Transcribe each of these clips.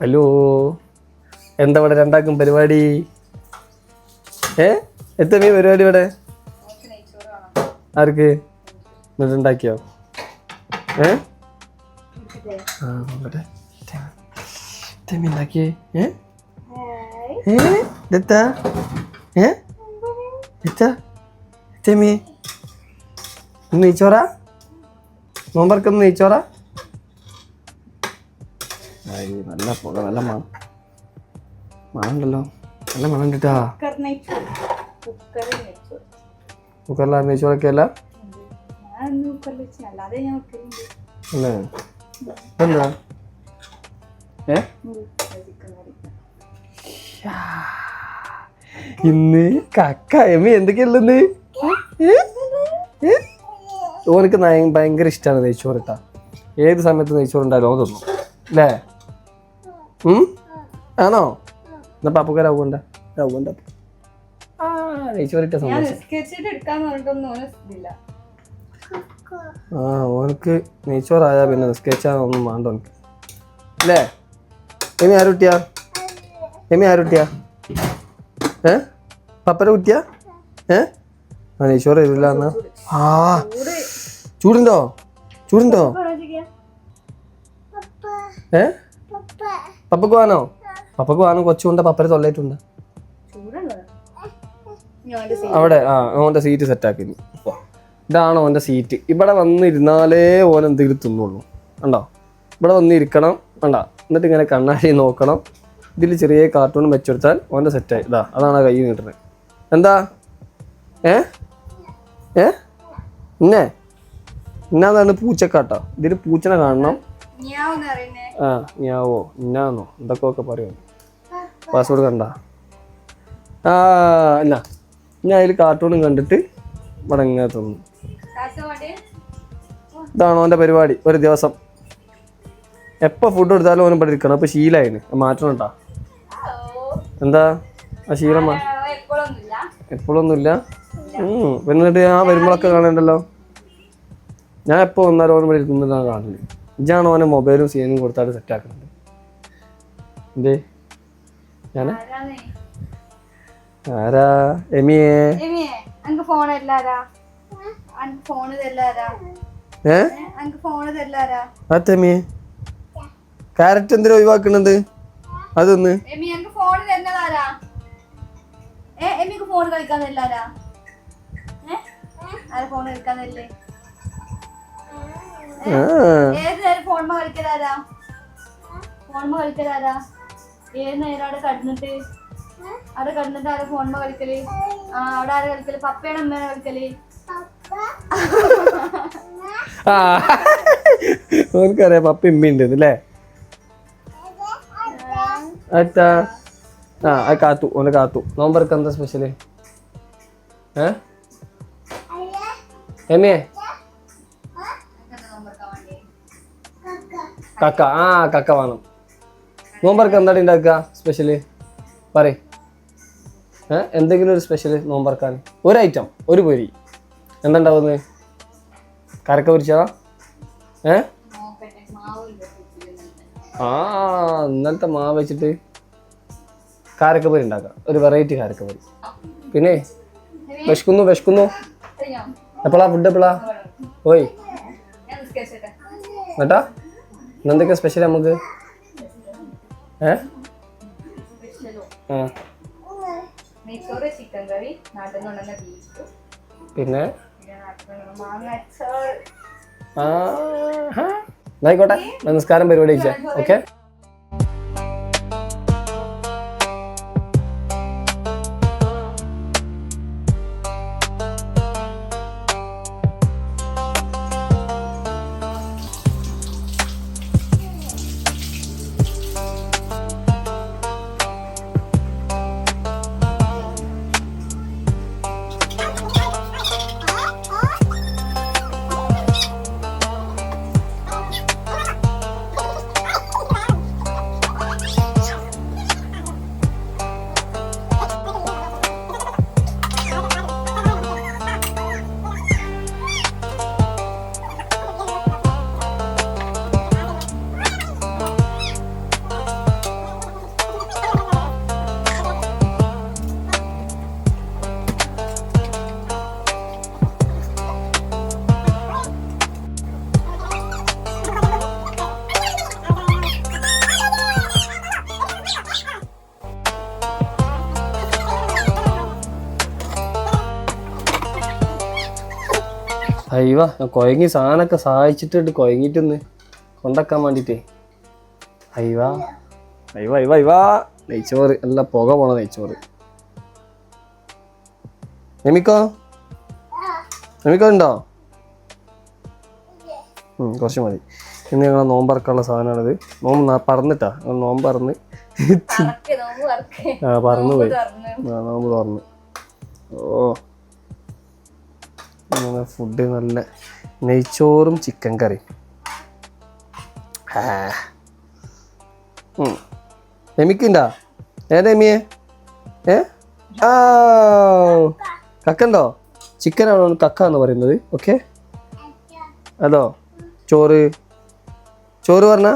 Hello. എന്താ ഇവിടെ രണ്ടാക്കും പരിപാടി? ഏ? എത്ര മീ പരിപാടി ഇവിടെ? ആർക്ക്? ഉണ്ടാക്കിയോ ഏ? ഉണ്ടാക്കിയേ? ഏ? ഇതെത്താ? ഏ? എത്താ തെമ്മി നെയ്ച്ചോറ? നോമ്പർക്കൊന്ന് നെയ്ച്ചോറ? നല്ല പുക നല്ല മണം. മണമുണ്ടല്ലോ. നല്ല മണം കിട്ടാ കുക്കറിൽ അല്ല അല്ലേ? എന്താ? ഏ? ഇന്ന് കക്ക എമ്മി എന്തൊക്കെയല്ലെന്ന് ഓനക്ക് ഭയങ്കര ഇഷ്ടമാണ് നെയ്ച്ചോറിട്ട. ഏത് സമയത്ത് നെയ്ച്ചോറുണ്ടായാലും അതൊന്നും അല്ലേ? ആണോ? എന്നാ ഓന് ഇതില്ല ആ ഓനക്ക് നെയ്ച്ചോറായാ പിന്നെ നിസ്കരിച്ചാൽ വേണ്ട ഓനക്ക്. അല്ലേ? എമി ആരുട്ടിയാ എമി ആരുട്ടിയാ ഏ? പപ്പര കുട്ടിയാ? ഏ? ആ നെയ്ച്ചോറ് തരില്ല എന്നാ. ആ. ചൂടുണ്ടോ? ചൂടുണ്ടോ? ഏ? പപ്പക്ക് വാനോ പപ്പക്ക് വാനോ കൊച്ചുകൊണ്ട് പപ്പര തൊള്ളയിട്ടുണ്ട് അവിടെ ആ ഓന്റെ സീറ്റ് സെറ്റാക്കി. ഇതാണ് ഓന്റെ സീറ്റ് ഇവിടെ വന്നിരുന്നാലേ ഓൻ എന്തെങ്കിലും തിന്നുള്ളൂ. കണ്ടോ? ഇവിടെ വന്നിരിക്കണം. വേണ്ട എന്നിട്ട് ഇങ്ങനെ കണ്ണാടി നോക്കണം. ഇതിൽ ചെറിയ കാർട്ടൂൺ വെച്ചെടുത്താൽ ഓന്റെ സെറ്റായി ഇതാ അതാണ് കൈ നീട്ടുന്നത് എന്താ? ഏ? ഏ? ഇന്നെ? ഇന്നാതാണ് പൂച്ചക്കാട്ടോ. ഇതിൽ പൂച്ചനെ കാണണം. ആ ഞാവോ ഇന്നാന്നോ എന്തൊക്കെ പറയുന്നു പാസ്വേഡ് കണ്ട. ആ അല്ല ഞാൻ അതിൽ കാർട്ടൂണും കണ്ടിട്ട് ഇവിടെ ഇങ്ങനെ തിന്നു. കാശ് വേണ്ടേ ഇതാണ് അവന്റെ പരിപാടി ഒരു ദിവസം. എപ്പോൾ ഫുഡ് കൊടുത്താലും ഓനും ഇവിടെ ഇരിക്കണം അപ്പോൾ ശീലായിന്. മാറ്റണം കേട്ടാ എന്താ? ആ ശീലം എപ്പോഴൊന്നുമില്ല. എന്നിട്ട് ഞാൻ വരുമ്പോഴൊക്കെ കാണണ്ടല്ലോ? ഞാൻ എപ്പോൾ വന്നാലും ഓനും ഇവിടെ ഇരിക്കുന്നതാണ് കാണൽ ഇജാണ് ഓനെ മൊബൈലും സീനും കൊടുത്താൽ സെറ്റാക്കുന്നത് എന്തേ? ഞാൻ ആരാ? എമിയേ? എമിയെ അനക്ക് ഫോൺ എല്ലാരാ അനക്ക് ഫോൺ തല്ലാരാ ഏ? അനക്ക് ഫോൺ തല്ലാരാ അതെമിയേ ക്യാരറ്റ് എന്തിനാ ഒഴിവാക്കണത്? അതൊന്ന്. ഫോൺ കളിക്കാൻ ഫോൺ കളിക്കാൻ ഏത് നേരം ഫോൺമ കളിക്കലാരാ? ഫോൺമ കളിക്കലാരാ? ഏത് നേരം അവിടെ കടന്നിട്ട്? അവിടെ കടന്നിട്ട് ആരാ ഫോൺമ കളിക്കൽ? ആ അവിടെ ആരാ കളിക്കൽ? പപ്പയാണ് അമ്മയാണ് കളിക്കൽ? ആ. ഓർക്കറിയാം പപ്പ ഇമ്മിണ്ട് അല്ലേ അറ്റാ ആ അത് കാത്തു ഓന് കാത്തു. നോമ്പർക്ക് എന്താ സ്പെഷ്യൽ ഏ? കക്ക. ആ കക്ക വേണം. നോമ്പർക്ക് എന്താണ് ഉണ്ടാക്കുക? സ്പെഷ്യൽ പറ ഏ എന്തെങ്കിലും ഒരു സ്പെഷ്യൽ നോമ്പറക്കാൻ? ഒരു ഐറ്റം ഒരു പൊരി. എന്താ ഉണ്ടാവുന്നത്? കരക്ക പൊരിച്ചതാ? ഏ? ആ ഇന്നലത്തെ മാവ് വെച്ചിട്ട് കാരക്കപ്പൊരി ഉണ്ടാക്കാം ഒരു വെറൈറ്റി കാരക്കപ്പൊരി പിന്നെ? വിശക്കുന്നു വിശക്കുന്നു. എപ്പോഴാ ഫുഡ് എപ്പോഴാ ഓയ് എന്നിട്ടാ? ഇന്നെന്തൊക്കെ സ്പെഷ്യൽ നമുക്ക്? ഏ? ആ. ചിക്കൻ കറി പിന്നെ? ആയിക്കോട്ടെ നമസ്കാരം പരിപാടി ഓക്കെ. അയ്യോ കൊയങ്ങി കുഴങ്ങി സാധനമൊക്കെ സഹായിച്ചിട്ടുണ്ട് കുഴങ്ങിയിട്ടൊന്ന് കൊണ്ടാക്കാൻ വേണ്ടിട്ടേ. അയ്യോ അയ്യോ അയ്യോ അയ്യോ. നെയ്ച്ചോറ് അല്ല പുക പോണ നെയ്ച്ചോറ്. എമിക്കോ എമിക്കോ ഉണ്ടോ? ഉം, കുറച്ച് മതി. ഇന്ന് ഞങ്ങളെ നോമ്പറക്കാനുള്ള സാധനമാണിത്. നോമ്പ് പറന്നിട്ടാ. ഞങ്ങൾ നോമ്പ് പറന്ന് ആ പറന്നു പോയി. ആ നോമ്പ് തുറന്ന്. ഓ. അങ്ങനെ ഫുഡ് നല്ല നെയ്ച്ചോറും ചിക്കൻ കറി എമിക്കുണ്ടാ ഏതാ എമിയെ ഏ ആ. ചിക്കൻ ചിക്കനാണോ കക്ക എന്ന് പറയുന്നത്? ഓക്കെ അതോ? ചോറ്? ചോറ് പറഞ്ഞ?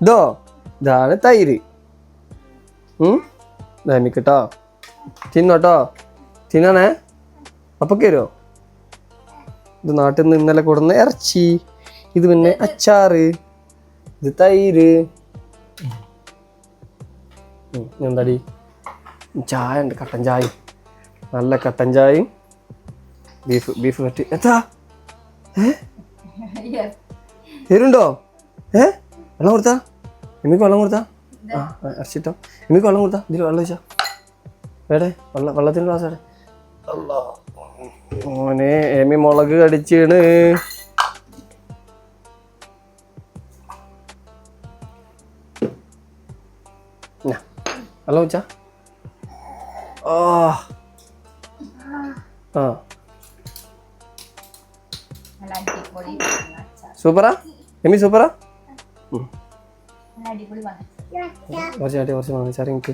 ഇതോ? ഇതാണ് തൈര്. ഉം. ദമിക്കട്ടോ തിന്നോട്ടോ തിന്നണേ? അപ്പൊക്കെ വരുമോ ഇത് നാട്ടിൽ നിന്ന് ഇന്നലെ കൊടുന്ന ഇറച്ചി ഇത് പിന്നെ അച്ചാറ് ഇത് തൈര്. എന്താടി? ചായ ഉണ്ട് കട്ടൻ ചായ. നല്ല കട്ടൻ ചായയും ബീഫ് ബീഫ് പറ്റി. എത്താ. തരുണ്ടോ ഏ? വെള്ളം കൊടുത്താ? എമ്മിക്ക് വെള്ളം കൊടുത്താ? ആ ഇറച്ചിട്ടോ എമ്മിക്ക് വെള്ളം കൊടുത്താ? ഇതിൽ വെള്ളം വെച്ചാ വേടേ വെള്ളം വെള്ളത്തിന്റെ ഗ്ലാസ് അല്ലാ. മോനെ എമി മുളക് കടിച്ചാണ്. ഹലോ ചാ ആ. ആ. സൂപ്പറാ? എമ്മി സൂപ്പറാ? നല്ല അടിപൊളി വന്നു കുറച്ച് ചാട്ടി കുറച്ച് വാങ്ങിച്ചാൽ എനിക്ക്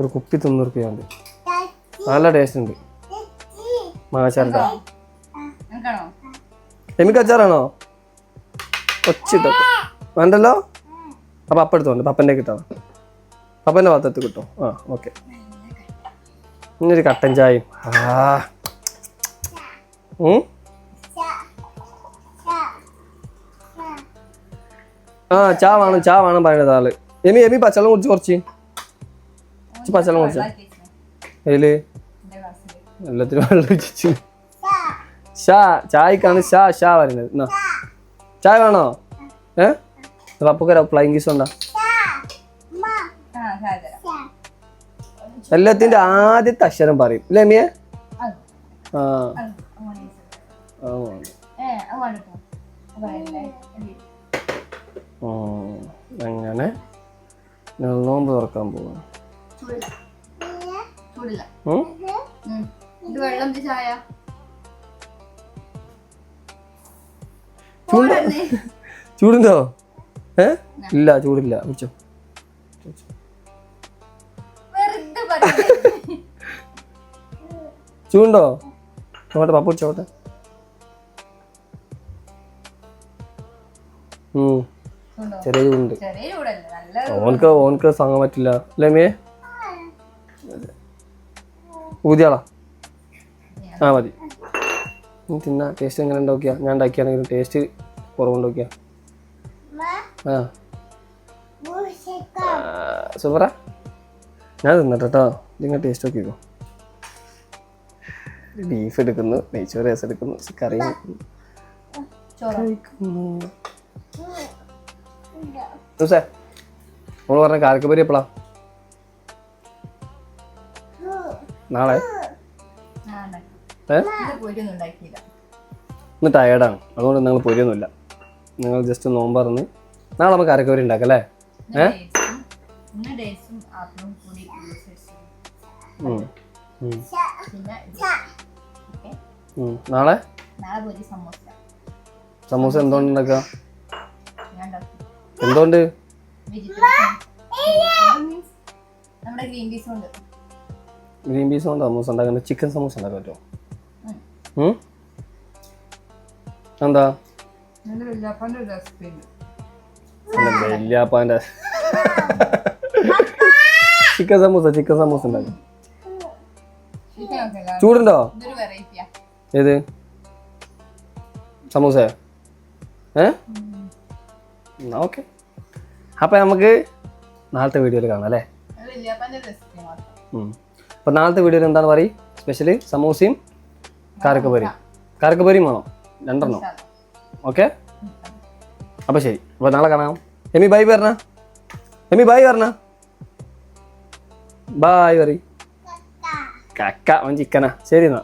ഒരു കുപ്പി തൊണ്ണൂറുപ്പ്യുണ്ട് നല്ല ടേസ്റ്റ് ഉണ്ട്. നിനക്കാണോ? എമിക്ക് അച്ചാറാണോ? ഒച്ചിട്ടോ വേണ്ടല്ലോ? ആ പപ്പ എടുത്തോണ്ട് പപ്പന്റെ കിട്ടണം. പപ്പന്റെ ഭാഗത്ത് കിട്ടും. ആ ഓക്കെ. ഇന്നൊരു കട്ടൻ ചായയും. ആ? ആ ചാ വേണം ചാ വേണം പറയുന്നത് ആൾ. എമി എമി പച്ചളം കുടിച്ച് കുറച്ച്? പച്ചളം കുടിച്ച? അതിൽ എല്ലാത്തിനും വെള്ളം ഒഴിച്ചു ഷാ. ചായക്കാണ് ഷാ ഷാ വരുന്നത് എന്നാ ചായ വേണോ? ഏ? പപ്പക്കര ഫ്ലൈങ് കിസ് ഉണ്ടോ? ആ ചായ തരാം. എല്ലാത്തിന്റെ ആദ്യത്തെ അക്ഷരം പറയും. അല്ലേ മിയെ ആ. അങ്ങനെ നോമ്പ് തുറക്കാൻ പോവാം. ഇത് വെള്ളം ചായ. ചൂടുണ്ടോ? ഏ? ഇല്ല. ചൂടില്ല. കുടിച്ചോ. ചൂടുണ്ടോ? നോട്ടെ പപ്പ കുടിച്ചോട്ടെ ചെറിയ ചൂടുണ്ട്. ഓൻക്ക് ഓൻക്ക് നല്ല ഓനക്ക് ഓനക്ക് താങ്ങാൻ പറ്റില്ല. അല്ലേ മേ ഊതിയാളാ. ആ മതി. നീ തിന്നാ. ടേസ്റ്റ് എങ്ങനെ ഉണ്ടാക്കിയാ? ഞാൻ ഉണ്ടാക്കിയാണെങ്കിലും ടേസ്റ്റ് കുറവുണ്ടാക്കിയാ. ആ. സൂപ്പറാ ഞാൻ തിന്നട്ടെ കേട്ടോ നിങ്ങൾ ടേസ്റ്റ് നോക്കിക്കോ. ബീഫ് എടുക്കുന്നു നെയ്ച്ചോറ് രസം എടുക്കുന്നു കറി ദിവസേ നമ്മൾ പറഞ്ഞ കാരക്കപ്പരി എപ്പോഴാ നാളെ. ഇന്ന് ടയേർഡാണ് അതുകൊണ്ട് നിങ്ങൾ പൊരിയൊന്നുമില്ല. നിങ്ങൾ ജസ്റ്റ് നോമ്പറന്ന്. നാളെ നമുക്ക് അരക്കവരി ഉണ്ടാക്കാം അല്ലേ. നാളെ? സമോസ. സമൂസ എന്തുകൊണ്ട് ഉണ്ടാക്കുക? എന്തുകൊണ്ട്? നമ്മുടെ ഗ്രീൻ പീസ് കൊണ്ട് സമൂസ ഉണ്ടാക്കാൻ. ചിക്കൻ സമൂസ ഉണ്ടാക്കാൻ പറ്റുമോ? എന്താ? വല്യാപ്പാന്റെ ചിക്കൻ സമൂസ ചിക്കൻ സമൂസ ഉണ്ടാക്കും. ചൂടുണ്ടോ? ഏത്? സമൂസ ഏ? അപ്പൊ ഓക്കെ. അപ്പം നമുക്ക് നാളത്തെ വീഡിയോയിൽ കാണാം അല്ലേ. അപ്പം നാളത്തെ വീഡിയോയിൽ എന്താണ് പറയും? സ്പെഷ്യൽ സമൂസയും കാരക്കപ്പരി. കാരക്കപ്പരിയും വേണോ? രണ്ടെണ്ണം? ഓക്കെ? അപ്പോൾ ശരി. അപ്പോൾ നാളെ കാണാം. എമി ബൈ പറഞ്ഞ. എമി ബൈ പറഞ്ഞ. ബായ് പറ കക്ക. അവൻ ചിക്കനാ ശരി എന്നാ.